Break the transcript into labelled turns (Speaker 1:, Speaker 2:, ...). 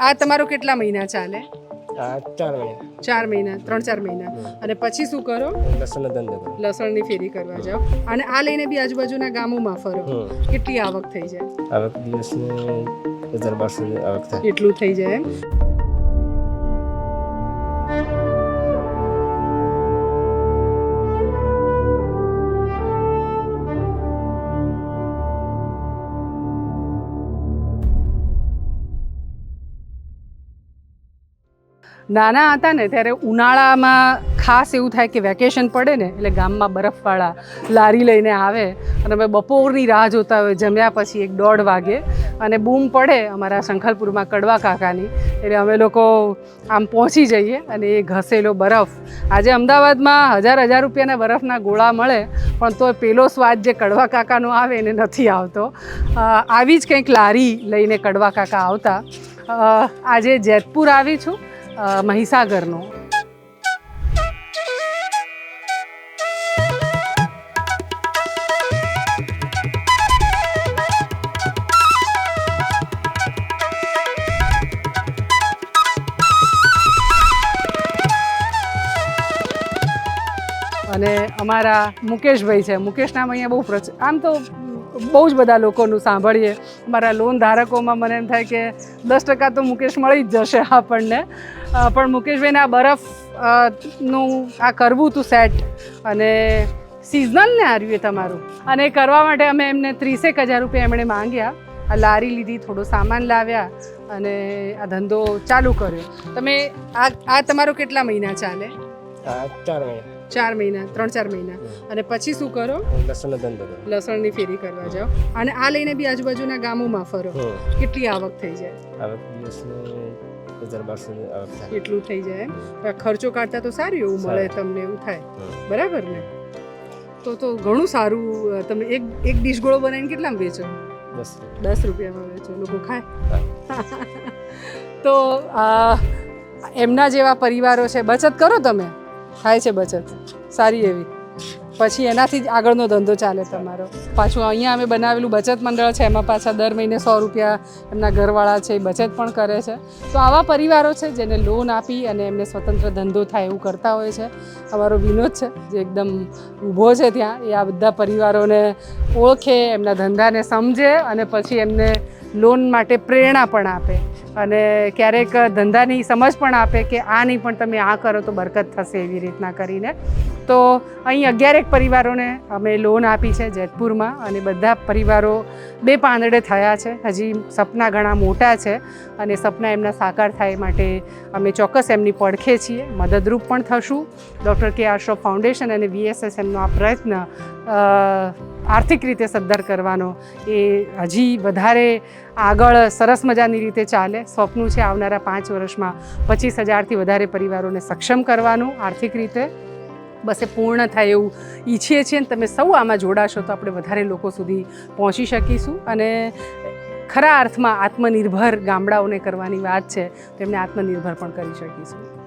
Speaker 1: આ તમારો કેટલા મહિના ચાલે?
Speaker 2: ચાર મહિના.
Speaker 1: ચાર મહિના ત્રણ ચાર મહિના. અને પછી શું કરો?
Speaker 2: લસણ ધંધો કરો.
Speaker 1: લસણની ફેરી કરવા જાઓ. અને આ લઈને બી આજુબાજુના ગામોમાં ફરો. કેટલી આવક થઈ જાય?
Speaker 2: આવક દિવસને હજાર બારસો આવક થાય.
Speaker 1: એટલું થઈ જાય એમ? નાના હતા ને, ત્યારે ઉનાળામાં ખાસ એવું થાય કે વેકેશન પડે ને, એટલે ગામમાં બરફવાળા લારી લઈને આવે અને અમે બપોરની રાહ જોતા હોય, જમ્યા પછી એક દોઢ વાગે અને બૂમ પડે અમારા શંખલપુરમાં કડવા કાકાની, એટલે અમે લોકો આમ પહોંચી જઈએ અને એ ઘસેલો બરફ. આજે અમદાવાદમાં હજાર હજાર રૂપિયાના બરફના ગોળા મળે, પણ તો પેલો સ્વાદ જે કડવા કાકાનો આવે એને નથી આવતો. આવી જ કંઈક લારી લઈને કડવા કાકા આવતા. આજે જેતપુર આવી છું. મહીસાગરનો. અને અમારા મુકેશભાઈ છે. મુકેશ નામ અહીંયા બહુ પ્રચ આમ તો બહુ જ બધા લોકોનું સાંભળીએ. મારા લોન ધારકોમાં મને એમ થાય કે દસ ટકા તો મુકેશ મળી જ જશે આપણને. પણ મુકેશભાઈને આ બરફનું આ કરવું હતું સેટ અને સિઝનલ ને હાર્યું એ તમારું. અને એ કરવા માટે અમે એમને ત્રીસેક હજાર રૂપિયા એમણે માંગ્યા. આ લારી લીધી, થોડો સામાન લાવ્યા અને આ ધંધો ચાલુ કર્યો. તમે આ આ તમારો કેટલા મહિના ચાલે?
Speaker 2: ચાર મહિના.
Speaker 1: ચાર મહિના ત્રણ ચાર મહિના. અને પછી શું કરો?
Speaker 2: લસણનો ધંધો કરો.
Speaker 1: લસણની ફેરી કરવા જાઓ. અને આ લઈને બી આજુબાજુના ગામોમાં ફરો. કેટલી આવક થઈ જાય? એટલું થઈ જાય ખર્ચો કાઢતા તો સારું એવું મળે તમને એવું થાય. બરાબર ને? તો તો ઘણું સારું તમે એક એક ડીશ ગોળો બનાવીને કેટલામાં વેચો?
Speaker 2: દસ
Speaker 1: દસ રૂપિયામાં વેચો. લોકો ખાય. તો એમના જેવા પરિવારો છે. બચત કરો તમે. થાય છે બચત. સારી એવી. પછી એનાથી જ આગળનો ધંધો ચાલે તમારો. પાછું અહીંયા અમે બનાવેલું બચત મંડળ છે, એમાં પાછા દર મહિને સો રૂપિયા એમના ઘરવાળા છે એ બચત પણ કરે છે. તો આવા પરિવારો છે જેને લોન આપી અને એમને સ્વતંત્ર ધંધો થાય એવું કરતા હોય છે, અમારો વિનોદ છે જે એકદમ ઊભો છે ત્યાં, એ આ બધા પરિવારોને ઓળખે, એમના ધંધાને સમજે અને પછી એમને લોન માટે પ્રેરણા પણ આપે. અને ક્યારેક ધંધાની સમજ પણ આપે કે આ નહીં પણ તમે આ કરો તો બરકત થશે એવી રીતના કરીને. તો અહીં અગિયારેક પરિવારોને અમે લોન આપી છે જેતપુરમાં અને બધા પરિવારો બે પાંદડે થયા છે. હજી સપના ઘણા મોટા છે અને સપના એમના સાકાર થાય માટે અમે ચોક્કસ એમની પડખે છીએ. મદદરૂપ પણ થશું. ડૉક્ટર કે આશ્રફ ફાઉન્ડેશન અને વીએસએસએમનો આ પ્રયત્ન આર્થિક રીતે સદ્ધર કરવાનો. એ હજી વધારે આગળ સરસ મજાની રીતે ચાલે. સ્વપ્નું છે આવનારા પાંચ વર્ષમાં પચીસ હજારથી વધારે પરિવારોને સક્ષમ કરવાનું આર્થિક રીતે. બસ એ પૂર્ણ થાય એવું ઈચ્છીએ છીએ ને તમે સૌ આમાં જોડાશો તો આપણે વધારે લોકો સુધી પહોંચી શકીશું. અને ખરા અર્થમાં આત્મનિર્ભર ગામડાઓને કરવાની વાત છે, તો આત્મનિર્ભર પણ કરી શકીશું.